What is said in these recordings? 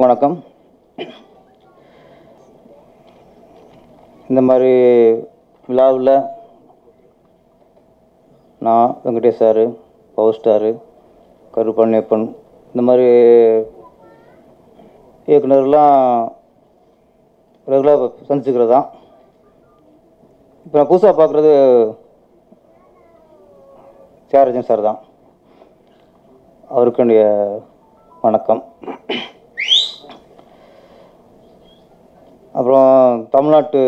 வணக்கம். இந்த மாதிரி விழாவில் நான் Venkatesh sir power star Karuppanniyappan இந்த மாதிரி இயக்குனர்லாம் ரெகுலராக சந்திச்சுக்கிறது. தான் இப்போ நான் புதுசாக பார்க்குறது தியாகராஜன் சார் தான். அவருக்கு என்னுடைய வணக்கம். அப்புறம் தமிழ்நாட்டு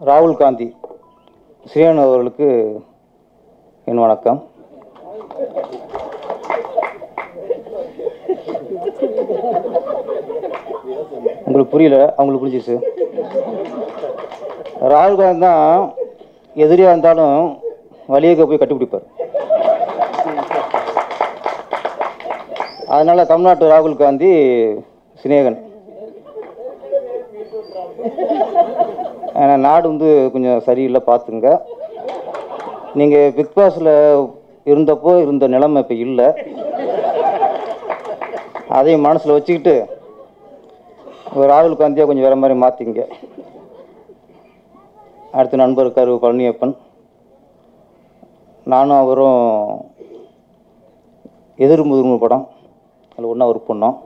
ராகுல் காந்தி ஸ்ரீயன் அவர்களுக்கு என் வணக்கம். உங்களுக்கு புரியல அவங்களுக்கு புரிஞ்சிச்சு ராகுல் காந்தி தான் எதிரியாக இருந்தாலும் வழியக போய் கட்டுப்பிடிப்பார் அதனால் தமிழ்நாட்டு ராகுல் காந்தி சினேகன் ஏன்னா நாடு வந்து கொஞ்சம் சரியில்லை பார்த்துங்க. நீங்கள் பிக் பாஸில் இருந்தப்போ இருந்த நிலைமை இப்போ இல்லை. அதையும் மனசில் வச்சுக்கிட்டு ஒரு ராகுல் காந்தியாக கொஞ்சம் வேறு மாதிரி மாற்றிங்க அடுத்த நண்பர் இருக்கார் பழனியப்பன். நானும் அவரும் எதிர் படம் அதில் ஒன்றா ஒர்க் பண்ணோம்.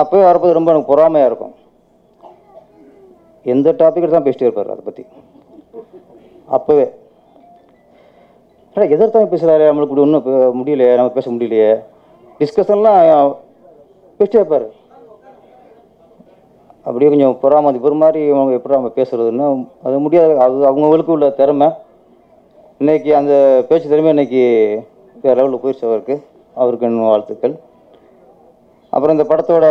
அப்போயே வரப்போது ரொம்ப எனக்கு பொறாமையாக இருக்கும். எந்த டாபிக் தான் பேசிட்டே இருப்பார் அதை பற்றி அப்போவே. ஏன்னா எதிர்த்தான் பேசுகிறாரு நம்மளுக்கு இப்படி ஒன்றும் முடியலையே நம்ம பேச முடியலையே. டிஸ்கஷன்லாம் பேசிட்டே இருப்பார். அப்படியே கொஞ்சம் பொறாமதி ஒரு மாதிரி அவங்க எப்படி நம்ம பேசுறதுன்னு அது முடியாது அது அவங்களுக்கு உள்ள திறமை. இன்னைக்கு அந்த பேச்சு திறமை இன்னைக்கு வேறு லெவலில் போயிடுச்சு அவருக்கு. அவருக்கு இன்னும் வாழ்த்துக்கள். அப்புறம் இந்த படத்தோட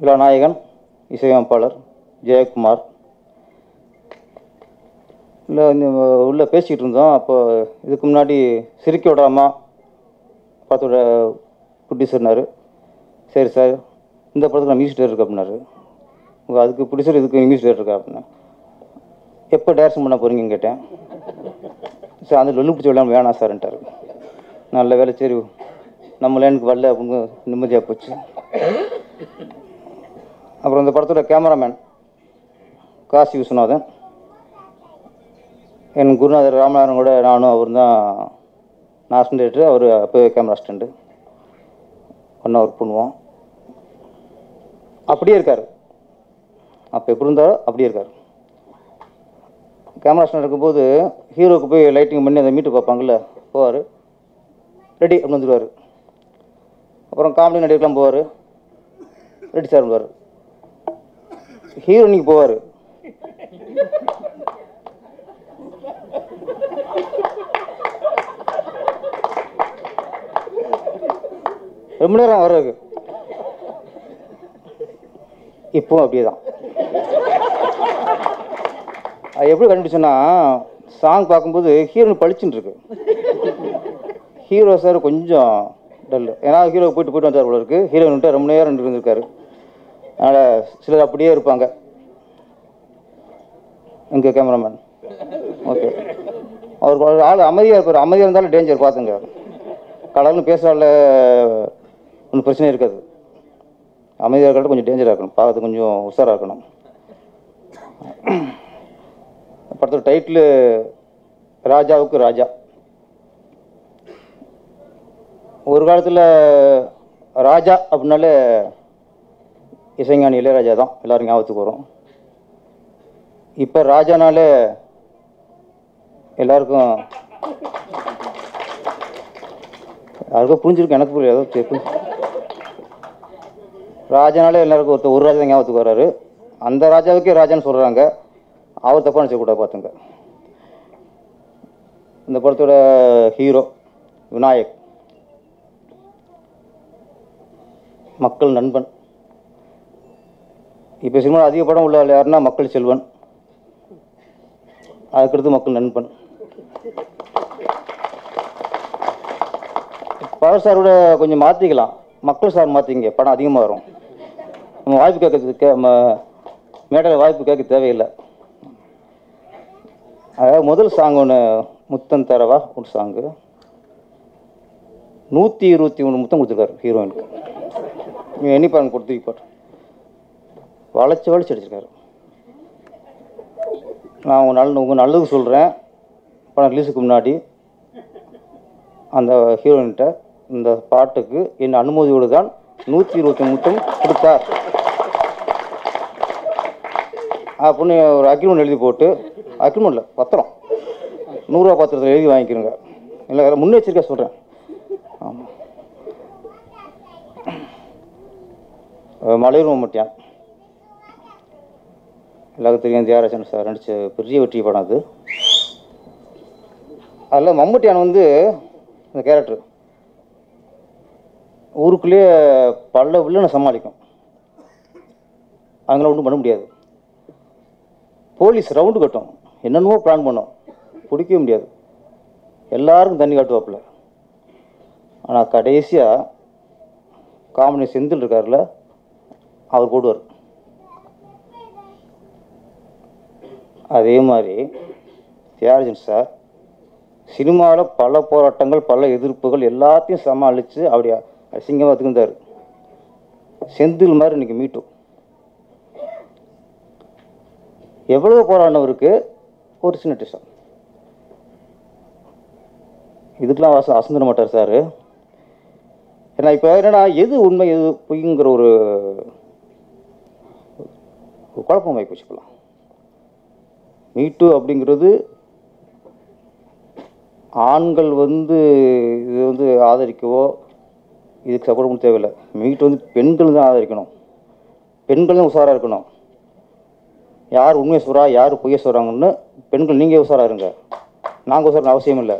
விழா நாயகன் இசையமைப்பாளர் ஜெயக்குமார். இல்லை இந்த உள்ளே பேசிக்கிட்டு இருந்தோம். அப்போ இதுக்கு முன்னாடி சிரிக்க விடாமா படத்தோட ப்ரொடியூசர்னாரு சரி சார் இந்த படத்துக்கு நான் மியூசிக் டேரக்டர் இருக்கு அப்படின்னாரு அதுக்கு ப்ரொடியூசர் இதுக்கு மியூசிக் டேரக்டர் இருக்கா அப்படின்னா. எப்போ டேரக்ஷன் பண்ண போகிறீங்கன்னு கேட்டேன். சார் அந்த லொல்லு பிடிச்ச விடாமல் வேணாம் சார்ன்ட்டார் நல்ல வேலை சரி நம்ம லைனுக்கு வரல அப்படின்னு நிம்மதியாக போச்சு. அப்புறம் இந்த படத்தோட கேமராமேன் காசி விஸ்வநாதன். என் குருநாதர் ராமநாதன் கூட நானும் அவர் தான் நான் அசிஸ்டன்ட் அவர் அப்போ கேமரா அசிஸ்டண்ட்டு ஒன்றா ஒர்க் பண்ணுவோம். அப்படியே இருக்கார். அப்போ எப்படி இருந்தாரோ அப்படியே இருக்கார். கேமரா ஸ்டாண்ட் இருக்கும்போது ஹீரோவுக்கு போய் லைட்டிங் பண்ணி அந்த மீட்டு பார்ப்பாங்கல்ல போவார். ரெடி அப்படின்னு வந்துடுவார் அப்புறம் காமெடி நடிகர்லாம் போவார். ரெடி சார் போவார் ஹீரோனிக்கு போவார். ரொம்ப நேரம் வர்றது இப்போவும் அப்படியே தான் அது எப்படி கண்டுபிடிச்சேன்னா சாங் பார்க்கும்போது ஹீரோனு பளிச்சுன்னு இருக்கு. ஹீரோ சார் கொஞ்சம் டல்லு ஏன்னா ஹீரோ போயிட்டு போயிட்டு வந்தார் போல இருக்கு. ஹீரோயின்ட்டு ரொம்ப நேரம் நின்று இருந்திருக்காரு. அதனால் சிலர் அப்படியே இருப்பாங்க. இங்கே கேமராமேன் ஓகே அவர் ஒரு ஆள் அமைதியாக இருப்பார். அமைதியாக இருந்தாலும் டேஞ்சர் பார்த்துங்க கடல்னு பேசுகிறால ஒன்றும் பிரச்சனை இருக்காது. அமைதியாக இருக்கிறது கொஞ்சம் டேஞ்சராக இருக்கணும். பார்க்கறது கொஞ்சம் உஷாராக இருக்கணும். படத்தோட டைட்டில் ராஜாவுக்கு ராஜா. ஒரு காலத்தில் ராஜா அப்படின்னாலே இசைஞானி இளையராஜா தான். எல்லோரும் ஞாபகத்துக்கு வரும். இப்போ ராஜானாலே எல்லாருக்கும் யாருக்கும் புரிஞ்சிருக்கு எனக்கு புரியல ஏதோ தெரியும் ராஜானாலே எல்லாருக்கும் ஒருத்தர் ஒரு ராஜா தான் ஞாபகத்துக்கு வர்றாரு அந்த ராஜாவுக்கே ராஜான்னு சொல்கிறாங்க அவர் தப்பாக நினச்சக்கூடாது பார்த்துங்க. இந்த படத்தோட ஹீரோ விநாயக். மக்கள் நண்பன். இப்போ சினிமா அதிக படம் உள்ள யாருன்னா மக்கள் செல்வன். அதுக்கடுத்து மக்கள் நண்பன். பவர் சாரோட கொஞ்சம் மாற்றிக்கலாம் மக்கள் சார் மாற்றிங்க படம் அதிகமாக வரும். நம்ம வாய்ப்பு கேட்கறதுக்கு நம்ம மேடையில் வாய்ப்பு கேட்க தேவையில்லை. அதாவது முதல் சாங் ஒன்று முத்தன் தரவா ஒரு சாங்கு நூற்றி இருபத்தி ஒன்று முத்தம் கொடுத்துருக்காரு ஹீரோயினுக்கு நீங்கள் எண்ணி பாருங்க கொடுத்து போட்டு. வளைச்சி வளைச்சி அடிச்சிருக்காரு. நான் உங்கள் நல்ல உங்கள் நல்லது சொல்கிறேன் படம் ரிலீஸுக்கு முன்னாடி அந்த ஹீரோயின்கிட்ட இந்த பாட்டுக்கு என் அனுமதியோடு தான் நூற்றி இருபத்தி முத்தம் கொடுத்தார். அப்படின்னு ஒரு அக்ரிமெண்ட் எழுதி போட்டு அக்ரிமெண்ட் இல்லை பத்திரம். நூறுரூவா பத்திரத்தில் எழுதி வாங்கிக்கிறோங்க. இல்லை முன்னெச்சரிக்கையாக சொல்கிறேன் ஆமாம் மலையூர் மம்முட்டியான் எல்லாருக்கும் தெரியும் தியாகராஜன் சார் நடித்த பெரிய வெற்றி படம் அது. அதில் மம்முட்டியான் வந்து இந்த கேரக்டர். ஊருக்குள்ளேயே பல வில்லனை சமாளிக்கும். அவங்கள ஒன்றும் பண்ண முடியாது. போலீஸ் ரவுண்டு கட்டும். என்னென்னமோ பிளான் பண்ணோம். பிடிக்கவே முடியாது. எல்லாருக்கும் தண்ணி காட்டுவாப்புல. ஆனால் கடைசியாக காமெடி செந்தில் இருக்கார்ல அவர் கூடுவார். அதே மாதிரி தியாகராஜன் சார் சினிமாவில் பல போராட்டங்கள் பல எதிர்ப்புகள் எல்லாத்தையும் சமாளித்து அப்படி அசிங்கமாக இருந்தார் செந்தில் மாதிரி இன்னைக்கு மீட்டும் எவ்வளவு போராடினவருக்கு ஒரு சின்ன டிஷம் இதுக்கெல்லாம் வாசம் அசந்திர மாட்டார் சார். ஏன்னா இப்போ என்னென்னா எது உண்மை எது பொய்ங்கிற ஒரு ஒரு குழப்பம் வாய்ப்பு வச்சுக்கலாம் மீட்டு அப்படிங்கிறது ஆண்கள் வந்து இது வந்து ஆதரிக்கவோ இதுக்கு சப்போர்ட் பண்ண தேவையில்லை. மீட்டு வந்து பெண்கள் தான் ஆதரிக்கணும். பெண்கள் தான் உஷாராக இருக்கணும். யார் உண்மையை சொல்கிறா யார் பொய்ய சொல்கிறாங்கன்னு பெண்கள் நீங்கள் உஷாராக இருங்க. நாங்கள் உஷார அவசியம் இல்லை.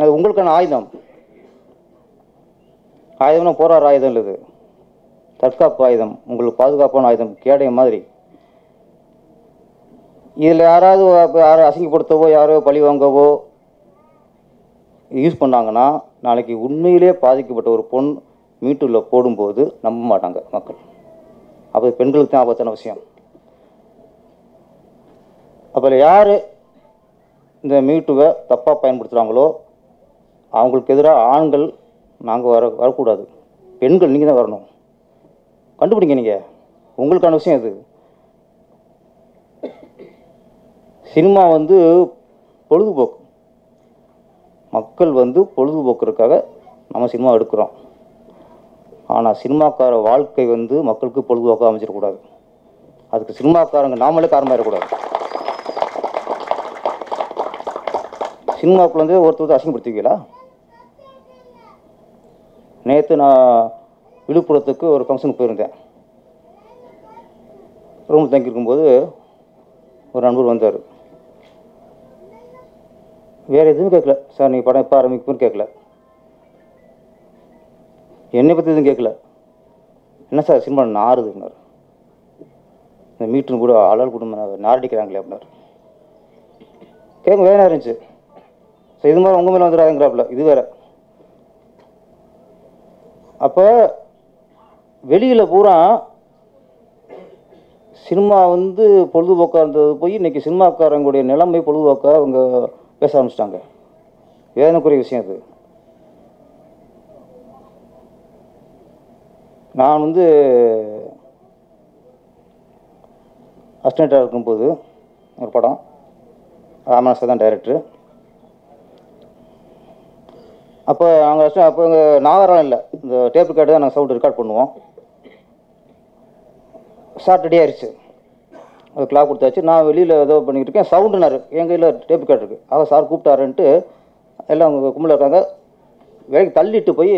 அது உங்களுக்கான ஆயுதம். ஆயுதம்னா போராடுற ஆயுதம் இல்லை இது. தற்காப்பு ஆயுதம் உங்களுக்கு பாதுகாப்பான ஆயுதம் கேடயம் மாதிரி. இதில் யாராவது யாரோ யாரை அசிங்கப்படுத்தவோ யாரோ பழி வாங்கவோ யூஸ் பண்ணாங்கன்னா நாளைக்கு உண்மையிலே பாதிக்கப்பட்ட ஒரு பொண் மீட்டூரில் போடும்போது நம்ப மாட்டாங்க மக்கள். அப்போ பெண்களுக்கு தான் ஆபத்தான விஷயம். அப்போ யார் இந்த மீட்டுவை தப்பாக பயன்படுத்துகிறாங்களோ அவங்களுக்கு எதிராக ஆண்கள் நாங்கள் வர வரக்கூடாது. பெண்கள் நீங்கள் தான் வரணும். கண்டுபிடிங்க நீங்கள் உங்களுக்கான விஷயம் இது. சினிமா வந்து பொழுதுபோக்கு. மக்கள் வந்து பொழுதுபோக்குறதுக்காக நம்ம சினிமா எடுக்கிறோம். ஆனால் சினிமாக்கார வாழ்க்கை வந்து மக்களுக்கு பொழுதுபோக்காக அமைச்சிடக்கூடாது அதுக்கு சினிமாக்காரங்க நாமளே காரணமாக இருக்கக்கூடாது சினிமாக்குள்ள வந்து ஒருத்தர் அசிங்கப்படுத்திக்கலா நேற்று நான் விழுப்புரத்துக்கு ஒரு ஃபங்க்ஷனுக்கு போயிருந்தேன். ரூமில் தங்கியிருக்கும்போது ஒரு நண்பர் வந்தார். வேறு எதுவும் கேட்கல சார் நீங்கள் படம் எப்போ ஆரம்பிக்கும்னு கேட்கல என்னை பற்றி எதுவும் கேட்கல என்ன சார் சினிமா நாறுதுன்னார் இந்த மீட்ரு கூட ஆளால் குடும்பம் நாரடிக்கிறாங்களே அப்படின்னார். கேட்க வேணா இருந்துச்சு. ஸோ இது மாதிரி உங்கள் மேலே வந்துடாதுங்கிறாப்புல இது வேற. அப்போ வெளியில் பூரா சினிமா வந்து பொழுதுபோக்காக இருந்தது போய் இன்றைக்கி சினிமாக்காரங்களுடைய நிலைமை பொழுதுபோக்காக அவங்க பேச ஆரம்பிச்சிட்டாங்க. வேதனைக்குரிய விஷயம் அது நான் வந்து அஸ்டண்ட்டாக இருக்கும்போது ஒரு படம் ராமநாசர் தான் டைரக்டரு அப்போ நாங்கள் அப்போ இங்கே நாகரம் இல்லை இந்த டேப் ரெக்கார்டு தான் நாங்கள் சவுண்ட் ரெக்கார்ட் பண்ணுவோம். ஷார்ட் ரெடி ஆயிடுச்சு அது கிளாக் கொடுத்தாச்சு. நான் வெளியில் ஏதோ பண்ணிக்கிட்டு இருக்கேன். சவுண்டுனாரு என் கையில் டேப் ரெக்கார்ட் இருக்குது அவர் சார் கூப்பிட்டாருன்ட்டு எல்லாம் அவங்க கும்பலில் இருக்காங்க. வேலைக்கு தள்ளிட்டு போய்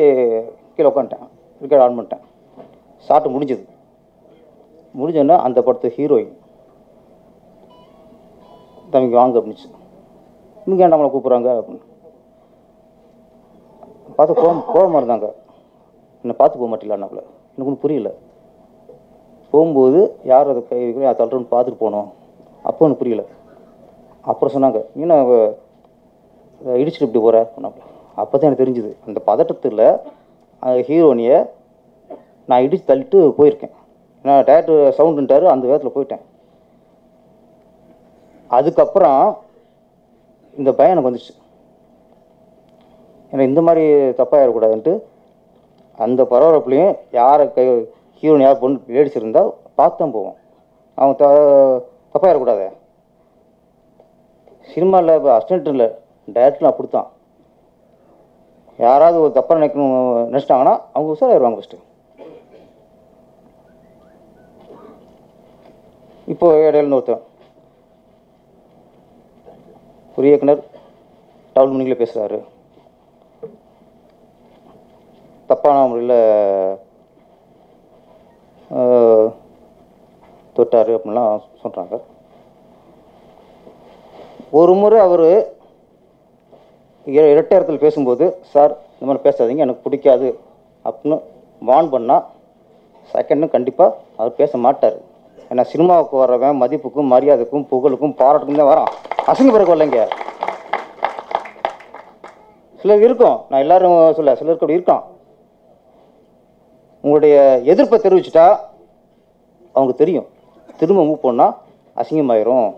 கீழே உட்காந்துட்டேன் கிரிக்கெட் ஆன் பண்ணிட்டேன். ஷார்ட் முடிஞ்சது. முடிஞ்சோன்னா அந்த படத்து ஹீரோயின் தம்பிக்கு வாங்க அப்படின்னுச்சு. இங்கே நம்மளை கூப்பிட்றாங்க அப்படின்னு. பார்த்து கோவம் கோவமாக இருந்தாங்க. என்னை பார்த்து போக மாட்டேங்களான்னாப்புல எனக்கு ஒன்றும் புரியல. போகும்போது யார் அதை கை வைக்கணும் யார் தள்ளுறன்னு பார்த்துட்டு போனோம். அப்போ எனக்கு புரியல. அப்புறம் சொன்னாங்க நீ என்ன இடிச்சுட்டு இப்படி போகிற அப்போ தான் எனக்கு தெரிஞ்சுது அந்த பதட்டத்தில் அந்த ஹீரோனியை நான் இடித்து தள்ளிட்டு போயிருக்கேன். ஏன்னா டேரக்டர் சவுண்டுன்ட்டாரு அந்த வேகத்தில் போயிட்டேன். அதுக்கப்புறம் இந்த பயம் எனக்கு வந்துச்சு. ஏன்னா இந்த மாதிரி தப்பாக ஏறக்கூடாதுன்ட்டு அந்த பரபரப்புலையும் யாரை கை ஹீரோயின் யார் பொண்ணு லேடிஸ் இருந்தால் பார்த்து தான் போவோம். அவங்க த தப்பாயிடக்கூடாது சினிமாவில் இப்போ அசிஸ்டன்ட் இல்லை. டேரக்டர்லாம் அப்படித்தான். யாராவது ஒரு தப்பாக நினைக்கணும் நினச்சிட்டாங்கன்னா அவங்க உஷாராயிருவாங்க ஃபஸ்ட்டு இப்போ இடையில இருந்து ஒருத்தன் ஒரு இயக்குனர் டவுல் மணிக்கில் பேசுகிறாரு தப்பான முறையில் தொட்டார் அப்படின்லாம் சொல்கிறாங்க ஒரு முறை அவர் இரட்டை பேசும்போது சார் இந்த மாதிரி பேசாதீங்க எனக்கு பிடிக்காது அப்படின்னு வான் பண்ணால் செகண்டும் கண்டிப்பாக அவர் பேச மாட்டார். ஏன்னா சினிமாவுக்கு வர்றவன் மதிப்புக்கும் மரியாதைக்கும் புகழுக்கும் பாராட்டுக்கும் தான் வரான். அசிங்க பிறகு இல்லைங்க சிலர் இருக்கும். நான் எல்லாரும் சொல்ல சிலருக்கு அப்படி இருக்கான். உங்களுடைய எதிர்ப்பை தெரிவிச்சிட்டா அவங்க தெரியும். திரும்ப மூவ் பண்ணால் அசிங்கமாயிரும்.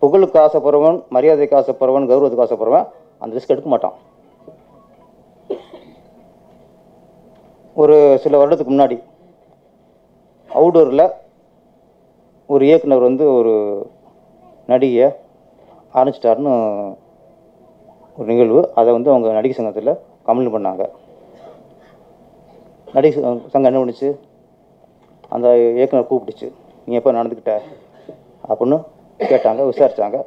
புகழுக்கு ஆசைப்படுறவன் மரியாதைக்கு ஆசைப்படுறவன் கௌரவத்துக்கு ஆசைப்படுறவன் அந்த ரிஸ்க் எடுக்க மாட்டான். ஒரு சில வருடத்துக்கு முன்னாடி அவுடோரில் ஒரு இயக்குனர் வந்து ஒரு நடிகையை ஆரம்பிச்சிட்டாருன்னு ஒரு நிகழ்வு. அதை வந்து அவங்க நடிகை சங்கத்தில் கம்ப்ளைண்ட் பண்ணாங்க. நடிகை சங்கம் என்ன பண்ணுச்சு? அந்த இயக்குனர் கூப்பிடுச்சு நீ எப்போ நடந்துக்கிட்ட? அப்படின்னு கேட்டாங்க விசாரிச்சாங்க.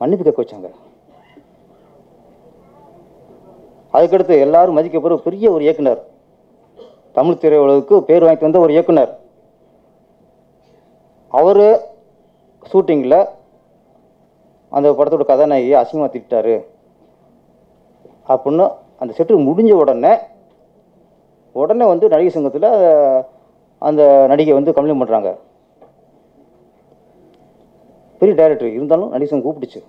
மன்னிப்பு கேட்க வச்சாங்க. அதுக்கடுத்து எல்லாரும் மதிக்கப்படுற பெரிய ஒரு இயக்குனர். தமிழ் திரையுலகுக்கு பேர் வாங்கிட்டு வந்த ஒரு இயக்குனர். அவர் ஷூட்டிங்கில் அந்த படத்தோட கதாநாயகியை அசிங்கமாக திட்டாரு அப்படின்னு அந்த செட்டு முடிஞ்ச உடனே உடனே வந்து நடிகை சங்கத்தில் அந்த நடிகை வந்து கம்ப்ளைண்ட் பண்ணுறாங்க பெரிய டைரக்டர் இருந்தாலும் நடிகை சங்கம் கூப்பிடுச்சு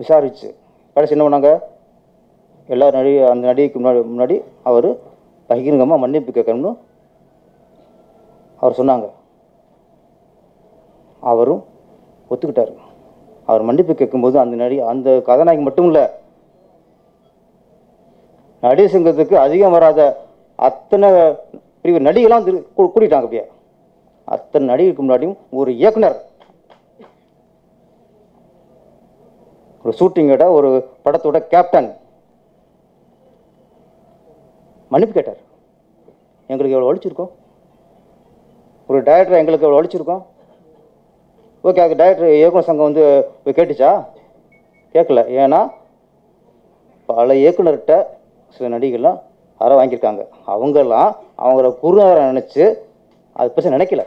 விசாரிச்சு. கடைசி என்ன பண்ணாங்க? எல்லா நடிகை அந்த நடிகைக்கு முன்னாடி முன்னாடி அவர் பகிரங்கமாக மன்னிப்பு கேட்கணும்னு அவர் சொன்னாங்க. அவரும் ஒத்துக்கிட்டார். அவர் மன்னிப்பு கேட்கும்போது அந்த நடி அந்த கதாநாயகி மட்டும் இல்லை நடிகர் சங்கத்துக்கு அதிகம் வராத அத்தனை பிரிவு நடிகைலாம் திரு- கூட்டிட்டாங்க அப்படியே. அத்தனை நடிகைக்கு முன்னாடியும் ஒரு இயக்குனர். ஒரு ஷூட்டிங்கோட ஒரு படத்தோட கேப்டன் மன்னிப்பு கேட்டார். எங்களுக்கு எவ்வளோ ஒழிச்சிருக்கோம்? ஒரு டைரக்டர் எங்களுக்கு எவ்வளோ ஒழிச்சிருக்கோம்? ஓகே அது டைரக்டர் இயக்குனர் சங்கம் வந்து கேட்டுச்சா? கேட்கல. ஏன்னா பல இயக்குனர்கிட்ட சில நடிகர்லாம் அற வாங்கியிருக்காங்க. அவங்கெல்லாம் அவங்கள குருநகரை நினச்சி அது பற்றி நினைக்கல.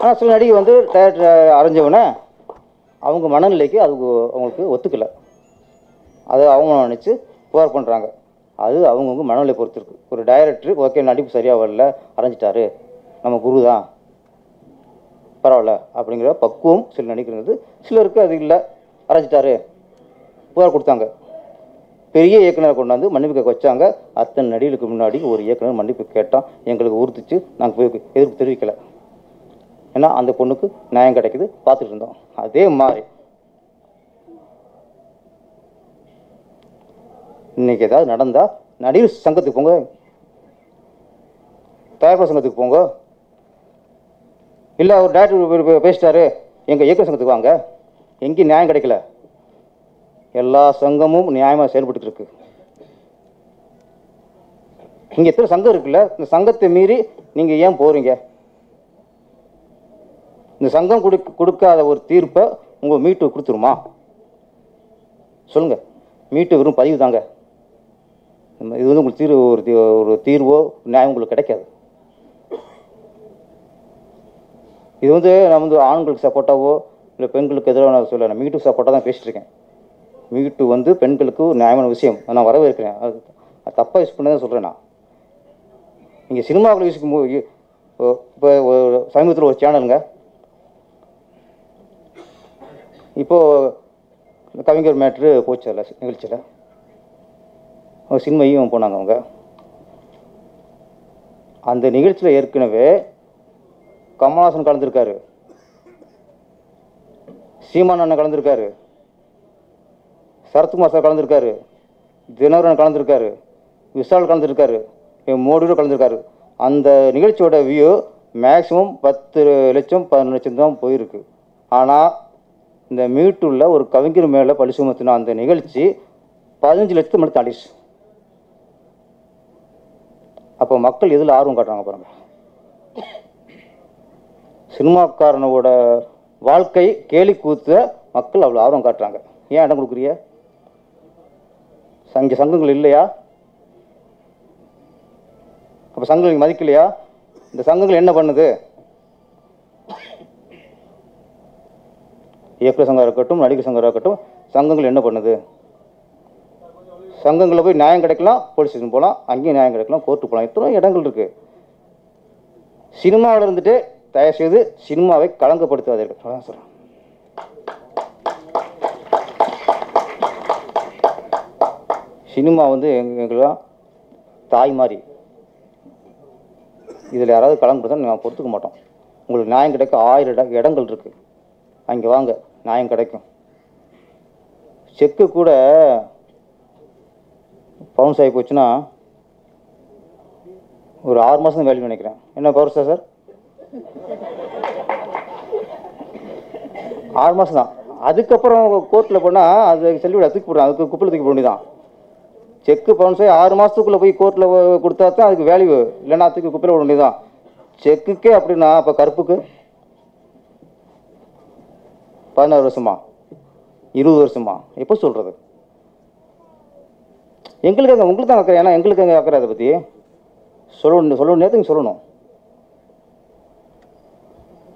ஆனால் சில நடிகை வந்து டேரக்டர் அரைஞ்சவனே அவங்க மனநிலைக்கு அது அவங்களுக்கு ஒத்துக்கலை. அதை அவங்க நினச்சி புகார் பண்ணுறாங்க அது அவங்கவுங்க மனநிலை பொறுத்திருக்கு ஒரு டைரக்டர் ஓகே நடிப்பு சரியாக வரல அரைஞ்சிட்டாரு நம்ம குரு தான். பரவாயில்ல அப்படிங்கிற பக்குவம் சில நடிக்கிறது சிலருக்கு அது இல்லை அரைஞ்சிட்டாரு புகார் கொடுத்தாங்க. பெரிய இயக்குனரை கொண்டாந்து மன்னிப்பு கேட்க வச்சாங்க. அத்தனை நடிகளுக்கு முன்னாடி ஒரு இயக்குனர் மன்னிப்பு கேட்டான். எங்களுக்கு உறுத்துச்சு நாங்கள் போய் எதிர்ப்பு தெரிவிக்கலை. ஏன்னா அந்த பொண்ணுக்கு நியாயம் கிடைக்குது. பார்த்துட்டு இருந்தோம். அதே மாதிரி இன்னைக்கு ஏதாவது நடந்தா நடிகர் சங்கத்துக்கு போங்க. தயாரிப்பு சங்கத்துக்கு போங்க. இல்லை அவர் டேரக்டர் பேசிட்டாரு. எங்கள் இயக்குனர் சங்கத்துக்கு வாங்க. எங்கேயும் நியாயம் கிடைக்கல. எல்லா சங்கமும் நியாயமாக செயல்பட்டு இருக்கு. இங்கே எத்தனை சங்கம் இருக்குல்ல? இந்த சங்கத்தை மீறி நீங்கள் ஏன் போகிறீங்க இந்த சங்கம் கொடு கொடுக்காத ஒரு தீர்ப்பை உங்கள் மீட்டு கொடுத்துருமா? சொல்லுங்க. மீட்டு வெறும் பதிவு தாங்க. இந்த- இது வந்து உங்களுக்கு தீர்வு ஒரு ஒரு தீர்வோ நியாயம் உங்களுக்கு கிடைக்காது. இது வந்து நான் வந்து ஆண்களுக்கு சப்போர்ட்டாவோ இல்லை பெண்களுக்கு எதிராக நான் சொல்ல நான் மீட்டு சப்போர்ட்டாக தான் பேசிட்டு மீ மீட்டு வந்து பெண்களுக்கு ஒரு நியாயமான விஷயம். நான் வரவேற்கிறேன். அது அது தப்பாக யூஸ் பண்ணி தான் சொல்கிறேன் நான். நீங்கள் சினிமாவில் யூஸ் இப்போ சமீபத்தில் ஒரு சேனலுங்க இப்போது கவிஞர் மேட்ரு போச்சு அதில் நிகழ்ச்சியில். அவங்க போனாங்க அவங்க. அந்த நிகழ்ச்சியில் ஏற்கனவே கமல்ஹாசன் கலந்துருக்காரு. சீமான் அண்ணன் கலந்துருக்காரு. சரத்குமார் சார் கலந்துருக்காரு தினகரன் கலந்துருக்காரு விசால் கலந்துருக்காரு என் மோடியோட கலந்துருக்காரு. அந்த நிகழ்ச்சியோட வியூ மேக்ஸிமம் பத்து லட்சம் பதினொன்று லட்சம் தான் போயிருக்கு. ஆனால் இந்த மீட்டுள்ள ஒரு கவிஞர் மேலே பழி சுமத்தின அந்த நிகழ்ச்சி பதினஞ்சு லட்சத்தை மட்டும் தாண்டிச்சு. அப்போ மக்கள் எதில் ஆர்வம் காட்டுறாங்க பாருங்க. சினிமாக்காரனோட வாழ்க்கை கேலி கூத்த மக்கள் அவ்வளோ ஆர்வம் காட்டுறாங்க. ஏன் இடம் கொடுக்குறிய சங்க சங்கங்கள் இல்லையா? அப்போ சங்கங்கள் மதிக்கலையா இந்த சங்கங்கள் என்ன பண்ணுது? இயக்குநர் சங்கம் இருக்கட்டும் நடிகர் சங்கம் இருக்கட்டும் சங்கங்கள் என்ன பண்ணுது? சங்கங்களில் போய் நியாயம் கிடைக்கலாம் போலீஸ் ஸ்டேஷன் போகலாம் அங்கேயும் நியாயம் கிடைக்கலாம் கோர்ட்டு போகலாம் எத்தனை இடங்கள் இருக்குது சினிமாவில் இருந்துட்டு தயவு செய்து சினிமாவை களங்கப்படுத்தாதீர்கள் அதான் சொல்கிறேன் சினிமா வந்து எங்களுக்கெல்லாம் தாய் மாதிரி. இதில் யாராவது கலந்துருந்தா நான் பொறுத்துக்க மாட்டோம். உங்களுக்கு நியாயம் கிடைக்க ஆயிரம் இட இடங்கள் இருக்குது அங்கே வாங்க நியாயம் கிடைக்கும். செக்கு கூட பவுன்ஸ் ஆகி போச்சுன்னா ஒரு ஆறு மாதம் வேல்யூ நினைக்கிறேன். என்ன பவர் சார்? ஆறு மாதம் தான். அதுக்கப்புறம் கோர்ட்டில் போனால் அது செல்லுவிட தூக்கி போடுறான் அதுக்கு குப்பில் தூக்கி போட வேண்டியதான் செக்கு பவுன்ஸே ஆறு மாதத்துக்குள்ளே போய் கோர்ட்டில் கொடுத்தா தான் அதுக்கு வேல்யூ இல்லைன்னா அதுக்கு குப்பையில் விட வேண்டியதான் செக்குக்கே அப்படின்னா அப்போ கருப்புக்கு? பதினாறு வருஷமா? இருபது வருஷமா? எப்போ சொல்கிறது எங்களுக்கு அங்கே உங்களுக்கு தான் அக்கறை ஏன்னா எங்களுக்கு அங்கே அக்கறை அதை பற்றி சொல்லணும் சொல்லணும் நேரத்துக்கு சொல்லணும்.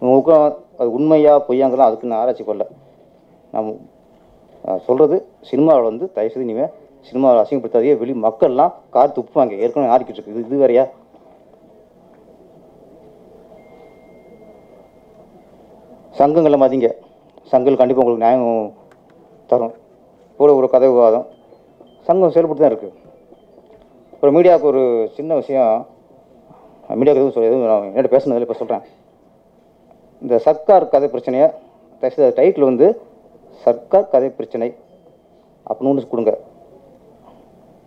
உங்களுக்கு அது உண்மையா பொய்யாங்கலாம் அதுக்கு நான் ஆராய்ச்சி பண்ணல. நான் சொல்கிறது சினிமாவில் வந்து தயவுசெய்து இனிமேல் சினிமாவில் அசிங்கப்படுத்தாதே வெளி மக்கள்லாம் கார் துப்புவாங்க ஏற்கனவே ஆறிக்கிட்டு இருக்கு இது இது வேறையா சங்கங்களை மதிங்க சங்கங்கள் கண்டிப்பாக உங்களுக்கு நியாயம் தரும். கூட ஒரு கதை விவாதம். சங்கம் செயல்பட்டு தான் இருக்குது ஒரு மீடியாவுக்கு ஒரு சின்ன விஷயம். மீடியாவுக்கு எதுவும் சொல்ல எதுவும் நான் என்னோட பேசுனதில் இப்போ சொல்கிறேன் இந்த சர்க்கார் கதை பிரச்சனையை டைட்டில் வந்து சர்க்கார் கதை பிரச்சனை அப்படின்னு ஒன்று கொடுங்க.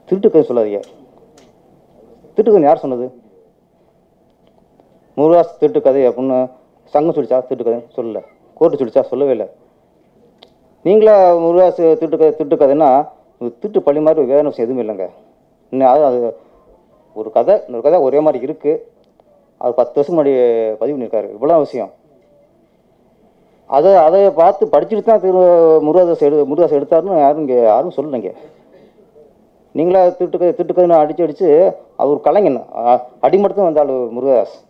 திருட்டு கதை சொல்லாதீங்க. திருட்டு கதை யார் சொன்னது? முருகாஸ் திருட்டு கதை அப்படின்னு சங்கம் சொல்லிச்சா திருட்டு கதை சொல்லல. கோர்ட்டு சொல்லிச்சா சொல்லவே இல்லை. நீங்களா முருகாஸ் திருட்டு கதை திருட்டு கதைன்னா திருட்டு பள்ளி மாதிரி வேறு விஷயம் எதுவும் இல்லைங்க. இன்னும் அது அது ஒரு கதை இன்னொரு கதை ஒரே மாதிரி இருக்குது அது பத்து வருஷம் முன்னாடி பதிவு பண்ணியிருக்காரு. இவ்வளோ விஷயம். அதை அதை பார்த்து படிச்சுட்டு தான் திரு முருகாதாஸ் எடு முருகாஸ் எடுத்தாருன்னு யாரும் இங்கே யாரும் சொல்லலைங்க. நீங்களா திட்டுக்க திட்டுக்கதுன்னு அடிச்சு அடிச்சு அவர் ஒரு கலைஞன். அ- அடிமட்டம் வந்தாள் முருகதாஸ்.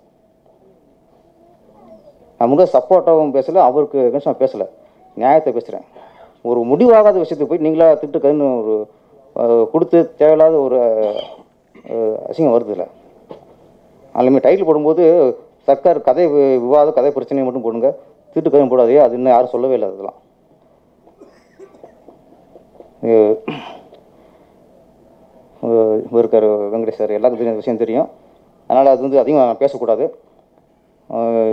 நான் முருகதாஸ் சப்போர்ட்டாகவும் பேசலை அவருக்கு against நான் பேசலை. நியாயத்தை பேசுகிறேன் ஒரு முடிவாகாத விஷயத்துக்கு போய் நீங்களா திட்டுக்கதுன்னு ஒரு கொடுத்து தேவையில்லாத ஒரு அசிங்கம் வருது இல்லை. அதுலேயுமே டைட்டில் போடும்போது சர்க்கார் கதை வி- விவாத கதை பிரச்சனையை மட்டும் போடுங்க. திட்டு போடாதே அது இன்னும் யாரும் சொல்லவே இல்லை அதெல்லாம். இருக்கார் வெங்கடேஷ் சார் எல்லாருக்கும் தெரியும் விஷயம் தெரியும். அதனால் அது வந்து அதிகம் பேசக்கூடாது.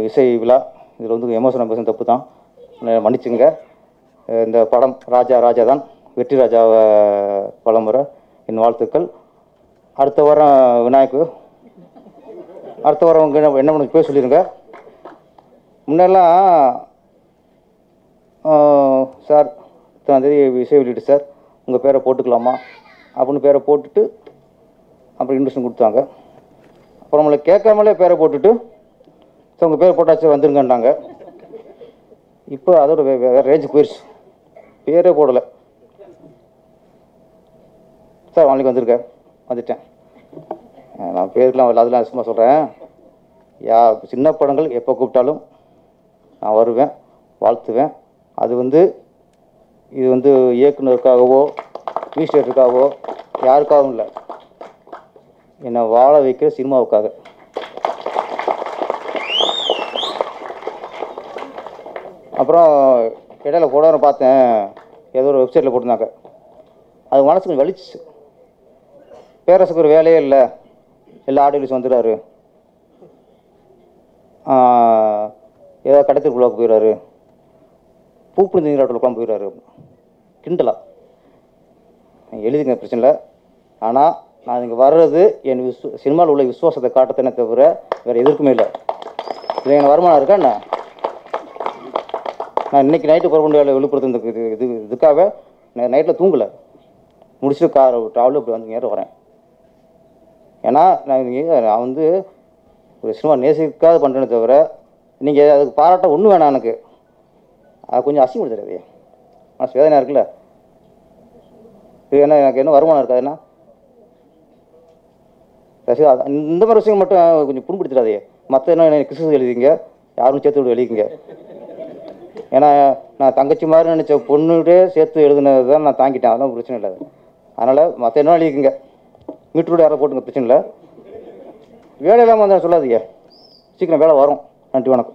இசை விழா இதில் வந்து எமோஷனல் பேசும் தப்பு தான் மன்னிச்சுங்க. இந்த படம் ராஜா ராஜா தான். வெற்றி ராஜா பலமுறை என் வாழ்த்துக்கள். அடுத்த வாரம் விநாயக்கு அடுத்த வாரம் என்ன என்ன பண்ண போய் சொல்லிடுங்க முன்னெல்லாம் சார் இத்தனாந்தேதி இசை வெளியீடு சார். உங்கள் பேரை போட்டுக்கலாமா? அப்படின்னு பேரை போட்டுட்டு அப்புறம் இன்ட்ரெஸ்ட் கொடுத்தாங்க. அப்புறம் நம்மளை கேட்காமலே பேரை போட்டுட்டு சார் உங்கள் பேர் போட்டாச்சு வந்துருங்கன்றாங்க இப்போ அதோட வே வேறு ரேஞ்சு போயிடுச்சு பேரே போடலை. சார் நாளைக்கு வந்திருக்கேன். வந்துட்டேன். நான் பேருக்கெலாம் வரல. அதெல்லாம் சும்மா சொல்கிறேன் யா சின்ன படங்கள் எப்போ கூப்பிட்டாலும் நான் வருவேன் வாழ்த்துவேன். அது வந்து இது வந்து இயக்குனருக்காகவோ மினிஸ்டருக்காகவோ யாருக்காகவும் இல்லை. என்னை வாழ வைக்கிற சினிமாவுக்காக. அப்புறம் இடையில கூட பார்த்தேன். ஏதோ ஒரு வெப்சைட்டில் போட்டிருந்தாங்க. அது மனசுக்கு வலிச்சு பேரரசுக்கு ஒரு வேலையே இல்லை. எல்லா ஆடியோஸ் வந்துடுறாரு. ஏதோ கடத்திற்குள்ளாக்க போயிடுறாரு. பூப்புணி நீராட்டில் உட்காந்து போயிடுறாரு. கிண்டலா. எழுதுங்க பிரச்சனை இல்லை ஆனால் நான் இங்கே வர்றது என் விஸ்வ சினிமாவில் உள்ள விசுவாசத்தை காட்டத்தனே தவிர வேறு எதற்குமே இல்லை. இது எனக்கு வருமானம் இருக்கா என்ன? நான் இன்னைக்கு நைட்டு புறப்பண்டு வேலை விழுப்புரத்து இது இது இதுக்காக நான் நைட்டில் தூங்கலை. முடிச்சுட்டு கார் ட்ராவலில் இப்படி வந்து நேரம் வரேன் ஏன்னா நான் நான் வந்து ஒரு சினிமா நேசிக்காத பண்ணுறேனே தவிர நீங்கள் அதுக்கு பாராட்ட ஒன்றும் வேணாம் எனக்கு. அது கொஞ்சம் அசிங்கப்படுத்துறது. மனசு வேதனையாக இருக்குல்ல? இது என்ன எனக்கு என்ன வருமானம் இருக்காது என்ன? ரசிகா அது- இந்த மாதிரி விஷயம் மட்டும் கொஞ்சம் புண்படுத்திடாதே. மற்ற என்ன கிறிஸ்து எழுதிங்க யாரும் சேர்த்து விட்டு எழுதிங்க ஏன்னா நான் தங்கச்சி மாதிரி நினச்ச பொண்ணுகிட்டே சேர்த்து எழுதுனது தான் நான் தாங்கிட்டேன் அதெல்லாம் பிரச்சனை இல்லை. அதனால் மற்ற என்ன எழுதிக்குங்க. மீட்டரோட யாரை போட்டுங்க பிரச்சனை இல்லை. வேலை இல்லாமல் வந்தால் சொல்லாதீங்க. சீக்கிரம் வேலை வரும். நன்றி வணக்கம்.